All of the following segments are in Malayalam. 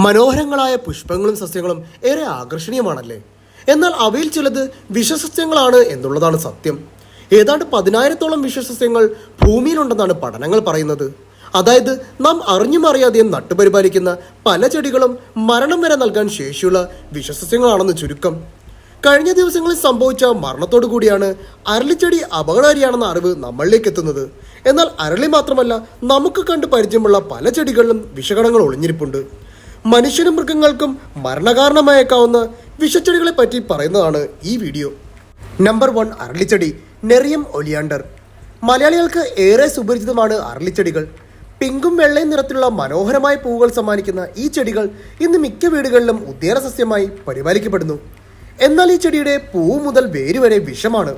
മനോഹരങ്ങളായ പുഷ്പങ്ങളും സസ്യങ്ങളും ഏറെ ആകർഷണീയമാണല്ലേ? എന്നാൽ അവയിൽ ചിലത് വിഷസസ്യങ്ങളാണ് എന്നുള്ളതാണ് സത്യം. ഏതാണ്ട് പതിനായിരത്തോളം വിഷസസ്യങ്ങൾ ഭൂമിയിലുണ്ടെന്നാണ് പഠനങ്ങൾ പറയുന്നത്. അതായത് നാം അറിഞ്ഞും അറിയാതെയും നട്ടുപരിപാലിക്കുന്ന പല ചെടികളും മരണം വരെ നൽകാൻ ശേഷിയുള്ള വിഷസസ്യങ്ങളാണെന്ന് ചുരുക്കം. കഴിഞ്ഞ ദിവസങ്ങളിൽ സംഭവിച്ച മരണത്തോടു കൂടിയാണ് അരളിച്ചെടി അപകടകാരിയാണെന്ന അറിവ് നമ്മളിലേക്ക് എത്തുന്നത്. എന്നാൽ അരളി മാത്രമല്ല നമുക്ക് കണ്ട് പരിചയമുള്ള പല ചെടികളിലും വിഷഗണങ്ങൾ ഒളിഞ്ഞിരിപ്പുണ്ട്. മനുഷ്യനും മൃഗങ്ങൾക്കും മരണകാരണമായേക്കാവുന്ന വിഷച്ചെടികളെ പറ്റി പറയുന്നതാണ് ഈ വീഡിയോ. നമ്പർ വൺ അരളിച്ചെടി നെറിയം ഒലിയാണ്ടർ. മലയാളികൾക്ക് ഏറെ സുപരിചിതമാണ് അരളിച്ചെടികൾ. പിങ്കും വെള്ളയും നിറത്തിലുള്ള മനോഹരമായ പൂവുകൾ സമ്മാനിക്കുന്ന ഈ ചെടികൾ ഇന്ന് മിക്ക വീടുകളിലും ഉദ്യാന സസ്യമായി പരിപാലിക്കപ്പെടുന്നു. എന്നാൽ ഈ ചെടിയുടെ പൂവ് മുതൽ വേര് വരെ വിഷമാണ്.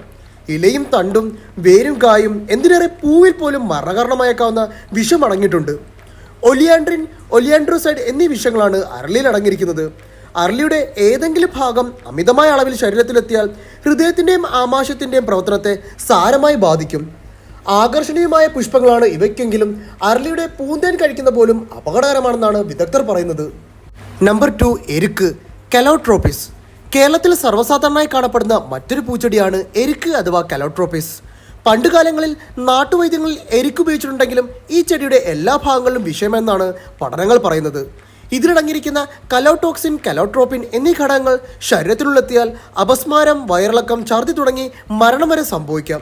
ഇലയും തണ്ടും വേരും കായും എന്തിനേറെ പൂവിൽ പോലും മരണകാരണമായേക്കാവുന്ന വിഷം അടങ്ങിയിട്ടുണ്ട്. ഒലിയാൻഡ്രിൻ ഒലിയാൻഡ്രോസൈഡ് എന്നീ വിഷയങ്ങളാണ് അരളിയിൽ അടങ്ങിയിരിക്കുന്നത്. അരളിയുടെ ഏതെങ്കിലും ഭാഗം അമിതമായ അളവിൽ ശരീരത്തിലെത്തിയാൽ ഹൃദയത്തിന്റെയും ആമാശയത്തിന്റെയും പ്രവർത്തനത്തെ സാരമായി ബാധിക്കും. ആകർഷണീയമായ പുഷ്പങ്ങളാണ് ഇവയ്ക്കെങ്കിലും അരളിയുടെ പൂന്തേൻ കഴിക്കുന്ന പോലും അപകടകരമാണെന്നാണ് വിദഗ്ധർ പറയുന്നത്. നമ്പർ ടു എരുക്ക് കലോട്രോപ്പിസ് കേരളത്തിൽ സർവസാധാരണമായി കാണപ്പെടുന്ന മറ്റൊരു പൂച്ചെടിയാണ് എരുക്ക് അഥവാ കലോട്രോപ്പിസ് പണ്ടുകാലങ്ങളിൽ നാട്ടുവൈദ്യങ്ങളിൽ എരിക്കുപയോഗിച്ചിട്ടുണ്ടെങ്കിലും ഈ ചെടിയുടെ എല്ലാ ഭാഗങ്ങളിലും വിഷയമെന്നാണ് പഠനങ്ങൾ പറയുന്നത്. ഇതിലടങ്ങിയിരിക്കുന്ന കലോടോക്സിൻ കലോട്രോപ്പിൻ എന്നീ ഘടകങ്ങൾ ശരീരത്തിലുള്ളെത്തിയാൽ അപസ്മാരം വയറിളക്കം ഛർദി തുടങ്ങി മരണം വരെ സംഭവിക്കാം.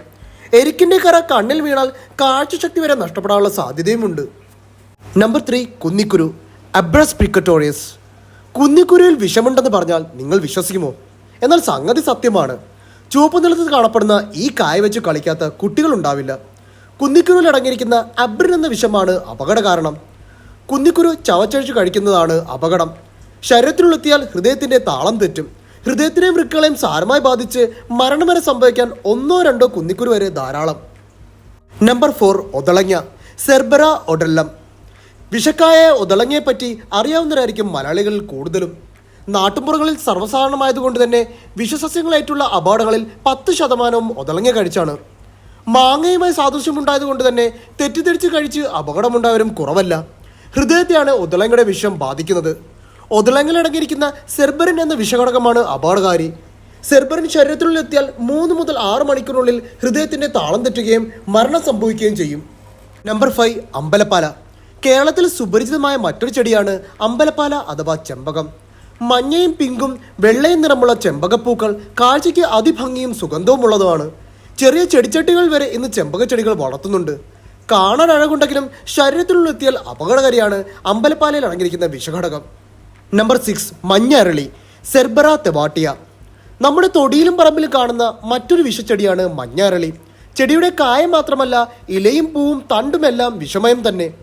എരിക്കിന്റെ കറ കണ്ണിൽ വീണാൽ കാഴ്ചശക്തി വരെ നഷ്ടപ്പെടാനുള്ള സാധ്യതയുമുണ്ട്. നമ്പർ ത്രീ കുന്നിക്കുരു അബ്രസ് പ്രിക്കറ്റോറിയസ് കുന്നിക്കുരുവിൽ വിഷമുണ്ടെന്ന് പറഞ്ഞാൽ നിങ്ങൾ വിശ്വസിക്കുമോ? എന്നാൽ സംഗതി സത്യമാണ്. ചുവപ്പ് നിലത്ത് കാണപ്പെടുന്ന ഈ കായ വെച്ച് കളിക്കാത്ത കുട്ടികളുണ്ടാവില്ല. കുന്നിക്കുരുവിൽ അടങ്ങിയിരിക്കുന്ന അബ്രിൻ എന്ന വിഷമാണ് അപകട കാരണം. കുന്നിക്കുരു ചവച്ചഴിച്ചു കഴിക്കുന്നതാണ് അപകടം. ശരീരത്തിനുള്ളിലെത്തിയാൽ ഹൃദയത്തിന്റെ താളം തെറ്റും. ഹൃദയത്തിനെയും വൃക്കളെയും സാരമായി ബാധിച്ച് മരണം വരെ സംഭവിക്കാൻ ഒന്നോ രണ്ടോ കുന്നിക്കുരു വരെ ധാരാളം. നമ്പർ ഫോർ ഒതളങ്ങ സെർബറ ഒടല്ലം വിഷക്കായ ഒതളങ്ങയെപ്പറ്റി അറിയാവുന്നവരായിരിക്കും മലയാളികളിൽ കൂടുതലും. നാട്ടുമ്പുറങ്ങളിൽ സർവസാധാരണമായതുകൊണ്ട് തന്നെ വിഷസസ്യങ്ങളായിട്ടുള്ള അപകടങ്ങളിൽ പത്ത് ശതമാനവും ഒതളങ്ങിയ കഴിച്ചാണ്. മാങ്ങയുമായി സാദൃശ്യമുണ്ടായതുകൊണ്ട് തന്നെ തെറ്റിദ്ധരിച്ച് കഴിച്ച് അപകടമുണ്ടായവരും കുറവല്ല. ഹൃദയത്തെയാണ് ഒതളങ്ങയുടെ വിഷം ബാധിക്കുന്നത്. ഒതളങ്ങളടങ്ങിയിരിക്കുന്ന സെർബറിൻ എന്ന വിഷഘടകമാണ് അപകടകാരി. സെർബറിൻ ശരീരത്തിനുള്ളിലെത്തിയാൽ മൂന്ന് മുതൽ ആറ് മണിക്കൂറിനുള്ളിൽ ഹൃദയത്തിന്റെ താളം തെറ്റുകയും മരണം സംഭവിക്കുകയും ചെയ്യും. നമ്പർ ഫൈവ് അമ്പലപ്പാല. കേരളത്തിൽ സുപരിചിതമായ മറ്റൊരു ചെടിയാണ് അമ്പലപ്പാല അഥവാ ചെമ്പകം. മഞ്ഞയും പിങ്കും വെള്ളയും നിറമുള്ള ചെമ്പകപ്പൂക്കൾ കാഴ്ചയ്ക്ക് അതിഭംഗിയും സുഗന്ധവുമുള്ളതുമാണ്. ചെറിയ ചെടിച്ചട്ടികൾ വരെ ഇന്ന് ചെമ്പക ചെടികൾ വളർത്തുന്നുണ്ട്. കാണാൻ അഴകുണ്ടെങ്കിലും ശരീരത്തിനുള്ളിലെത്തിയാൽ അപകടകാരിയാണ് അമ്പലപ്പാലയിൽ അടങ്ങിയിരിക്കുന്ന വിഷഘടകം. നമ്പർ സിക്സ് മഞ്ഞ അരളി സെർബറ തെവാട്ടിയ. നമ്മുടെ തൊടിയിലും പറമ്പിലും കാണുന്ന മറ്റൊരു വിഷച്ചെടിയാണ് മഞ്ഞ അരളി ചെടിയുടെ കായ മാത്രമല്ല ഇലയും പൂവും തണ്ടുമെല്ലാം വിഷമയം തന്നെ.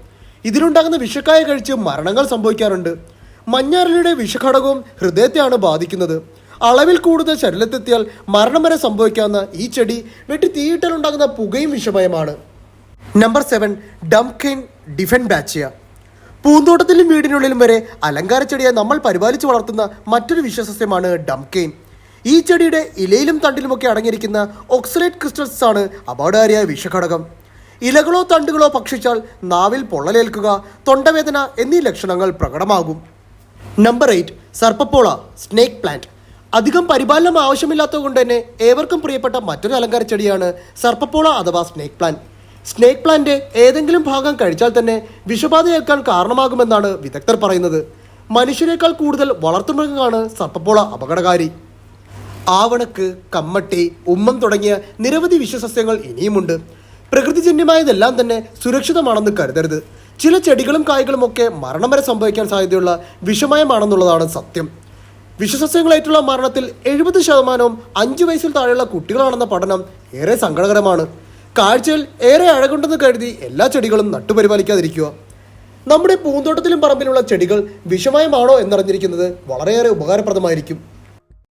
ഇതിലുണ്ടാകുന്ന വിഷക്കായ കഴിച്ച് മരണങ്ങൾ സംഭവിക്കാറുണ്ട്. മഞ്ഞാരലിയുടെ വിഷഘടകവും ഹൃദയത്തെയാണ് ബാധിക്കുന്നത്. അളവിൽ കൂടുതൽ ശരീരത്തെത്തിയാൽ മരണം വരെ സംഭവിക്കാവുന്ന ഈ ചെടി വെട്ടി തീയിട്ടലുണ്ടാകുന്ന പുകയും വിഷമയമാണ്. Number seven dumb cane dieffenbachia പൂന്തോട്ടത്തിലും വീടിനുള്ളിലും വരെ അലങ്കാര ചെടിയെ നമ്മൾ പരിപാലിച്ച് വളർത്തുന്ന മറ്റൊരു വിഷസസ്യമാണ് ഡംകെയിൻ ഈ ചെടിയുടെ ഇലയിലും തണ്ടിലുമൊക്കെ അടങ്ങിയിരിക്കുന്ന ഓക്സലേറ്റ് ക്രിസ്റ്റൽസ് ആണ് അപകടകാരിയായ വിഷഘടകം. ഇലകളോ തണ്ടുകളോ ഭക്ഷിച്ചാൽ നാവിൽ പൊള്ളലേൽക്കുക തൊണ്ടവേദന എന്നീ ലക്ഷണങ്ങൾ പ്രകടമാകും. നമ്പർ എയ്റ്റ് സർപ്പപ്പോള സ്നേക്ക് പ്ലാന്റ് അധികം പരിപാലനം ആവശ്യമില്ലാത്തതുകൊണ്ട് തന്നെ ഏവർക്കും പ്രിയപ്പെട്ട മറ്റൊരു അലങ്കാര ചെടിയാണ് സർപ്പപ്പോള അഥവാ സ്നേക്ക് പ്ലാന്റ് സ്നേക്ക് പ്ലാന്റ് ഏതെങ്കിലും ഭാഗം കഴിച്ചാൽ തന്നെ വിഷബാധയേൽക്കാൻ കാരണമാകുമെന്നാണ് വിദഗ്ധർ പറയുന്നത്. മനുഷ്യരെക്കാൾ കൂടുതൽ വളർത്തുമൃഗങ്ങളാണ് സർപ്പപ്പോള അപകടകാരി. ആവണക്ക് കമ്മട്ടി ഉമ്മം തുടങ്ങിയ നിരവധി വിഷസസ്യങ്ങൾ ഇനിയുമുണ്ട്. പ്രകൃതിജന്യമായതെല്ലാം തന്നെ സുരക്ഷിതമാണെന്ന് കരുതരുത്. ചില ചെടികളും കായ്കളും ഒക്കെ മരണം വരെ സംഭവിക്കാൻ സാധ്യതയുള്ള വിഷമയമാണെന്നുള്ളതാണ് സത്യം. വിഷസസ്യങ്ങളായിട്ടുള്ള മരണത്തിൽ എഴുപത് ശതമാനവും അഞ്ച് വയസ്സിൽ താഴെയുള്ള കുട്ടികളാണെന്ന പഠനം ഏറെ സങ്കടകരമാണ്. കാഴ്ചയിൽ ഏറെ അഴകുണ്ടെന്ന് കരുതി എല്ലാ ചെടികളും നട്ടുപരിപാലിക്കാതിരിക്കുക. നമ്മുടെ പൂന്തോട്ടത്തിലും പറമ്പിലുള്ള ചെടികൾ വിഷമയമാണോ എന്നറിഞ്ഞിരിക്കുന്നത് വളരെയേറെ ഉപകാരപ്രദമായിരിക്കും.